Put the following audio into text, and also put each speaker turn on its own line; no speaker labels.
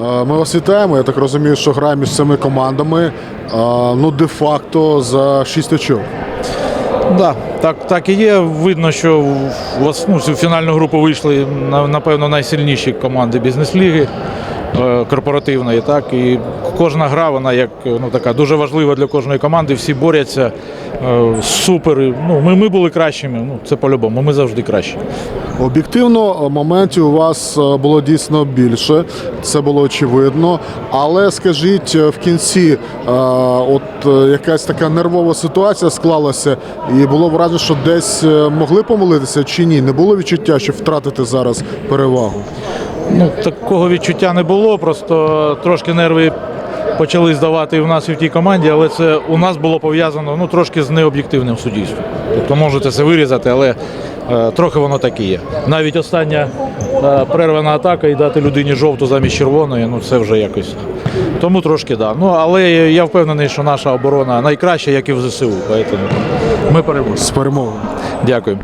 Е, Ми вас вітаємо. Я так розумію, що гра між цими командами. е, Ну, де-факто за 6 очок.
Да, так, так і є. Видно, що в, ну, в фінальну групу вийшли напевно найсильніші команди бізнес-ліги корпоративної. Так і кожна гра, вона як ну така дуже важлива для кожної команди. Всі борються. е, Супер. Ну, ми, ми були кращими. Ну це по-любому. Ми завжди кращі.
Об'єктивно, е, моментів у вас е, було дійсно більше, це було очевидно. Але скажіть, е, в кінці, е, от е, якась така нервова ситуація склалася, і було враження, що десь е, могли помилитися чи ні? Не було відчуття, що втратити зараз перевагу.
Ну, такого відчуття не було, просто трошки нерви почали здавати і в нас, і в тій команді, але це у нас було пов'язано ну, трошки з необ'єктивним суддівством. Тобто можете це вирізати, але е, трохи воно так і є. Навіть остання е, перервана атака і дати людині жовту замість червоної, ну це вже якось. Тому трошки да. Ну, але я впевнений, що наша оборона найкраща, як і в ЗСУ. Поэтому ми переможемо.
З перемогою.
Дякую.